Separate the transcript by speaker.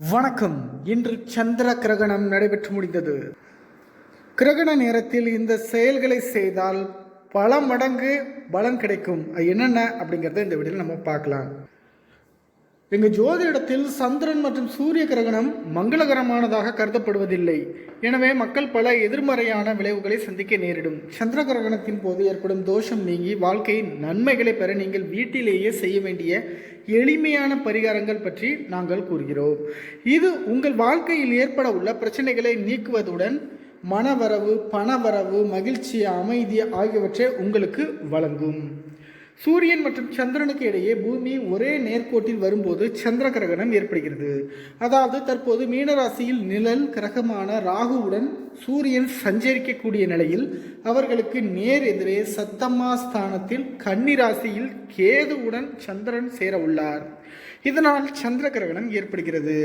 Speaker 1: வணக்கம். இன்று சந்திர கிரகணம் நடைபெற்று முடிந்தது. கிரகண நேரத்தில் இந்த செயல்களை செய்தால் பல மடங்கு பலன் கிடைக்கும். அது என்னென்ன அப்படிங்கிறத இந்த வீடியோவில் நம்ம பார்க்கலாம். எங்கள் ஜோதிடத்தில் சந்திரன் மற்றும் சூரிய கிரகணம் மங்களகரமானதாக கருதப்படுவதில்லை. எனவே மக்கள் பல எதிர்மறையான விளைவுகளை சந்திக்க நேரிடும். சந்திர கிரகணத்தின் போது ஏற்படும் தோஷம் நீங்கி வாழ்க்கையின் நன்மைகளை பெற நீங்கள் வீட்டிலேயே செய்ய வேண்டிய எளிமையான பரிகாரங்கள் பற்றி நாங்கள் கூறுகிறோம். இது உங்கள் வாழ்க்கையில் ஏற்பட உள்ள பிரச்சனைகளை நீக்குவதுடன் மனவரவு பணவரவு மகிழ்ச்சி அமைதி ஆகியவற்றை உங்களுக்கு வழங்கும். சூரியன் மற்றும் சந்திரனுக்கு இடையே பூமி ஒரே நேர்கோட்டில் வரும்போது சந்திர கிரகணம் ஏற்படுகிறது. அதாவது தற்போது மீனராசியில் நிழல் கிரகமான ராகுவுடன் சூரியன் சஞ்சரிக்கக்கூடிய நிலையில் அவர்களுக்கு நேர் எதிரே சத்தம்மா ஸ்தானத்தில் கன்னிராசியில் கேதுவுடன் சந்திரன் சேர உள்ளார். இதனால் சந்திர கிரகணம் ஏற்படுகிறது.